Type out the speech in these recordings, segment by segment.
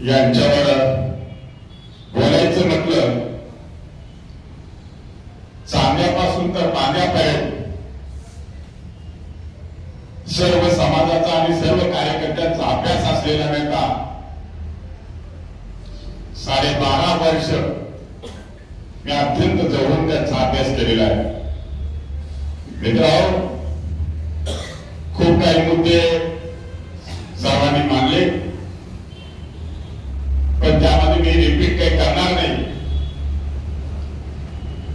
यांच्यावर बोलायचं म्हटलं चांगल्यापासून तर पाण्यापर्यंत सर्व समाजाचा आणि सर्व कार्यकर्त्यांचा अभ्यास असलेला नेता साडेबारा वर्ष मी अत्यंत जवळून त्यांचा अभ्यास केलेला आहे. मित्रांनो खूप काही मुद्दे सर्वांनी मानले पण त्यामध्ये मी रिपीट काही करणार नाही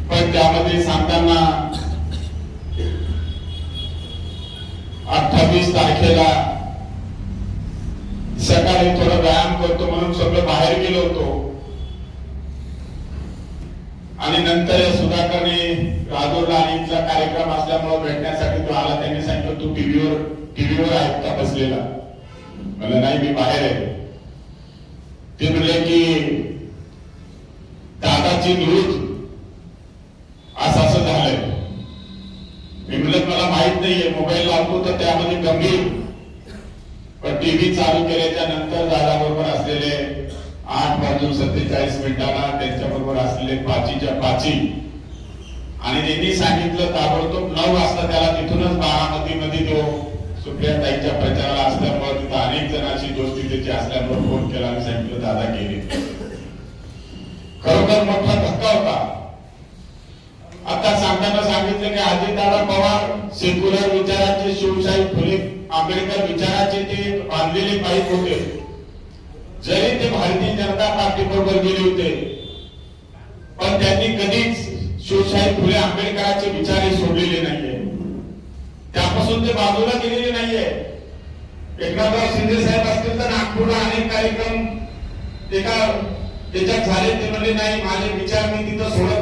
पण त्यामध्ये सांगताना अठ्ठावीस तारखेला सकाळी थोडं व्यायाम करतो म्हणून सगळं बाहेर गेलो होतो. आणि नंतर सुधाकरने राजूरला आणि इथला कार्यक्रम असल्यामुळे भेटण्यासाठी तो आला. त्यांनी सांगितलं तू टीव्हीवर टीव्हीवर आहेत का बसलेला. मला नाही मी बाहेर आहे. ते म्हणले की दादाची न्यूज माहीत नाहीये. मोबाईल लावतो तर त्यामध्ये गंभीर. पण टीव्ही चालू केल्याच्यानंतर दादाबरोबर असलेले आठ वाजून सत्तेचाळीस मिनिटाला त्यांच्या बरोबर असलेले पाचीच्या पाची. आणि त्यांनी सांगितलं ताबडतोब नऊ वाजता त्याला तिथूनच बारामती मध्ये तो सुप्रियाताईच्या प्रचाराला असल्यामुळे तिथं अनेक जणांची दोस्ती त्याची असल्यामुळे फोन केला आणि सांगितलं दादा गेले. खरोखर मोठा धक्का होता. आता सांगताना सांगितलं की अजितदादा पवार सेक्युलर विचाराचे शिवशाही फुले. आंबेडकर विचाराचे ते बांधलेले पाईप होते. जरी ते भारतीय जनता पार्टी बरोबर गेले होते पण त्यांनी कधीच शिवशाही फुले आंबेडकरांचे विचार हे सोडलेले नाहीये. त्यापासून ते बाजूला गेलेले नाहीये. एकनाथराव शिंदे साहेब असतील तर नागपूरला अनेक कार्यक्रम एका त्याच्यात झाले ते म्हणले नाही माझे विचार मी तिथं सोडत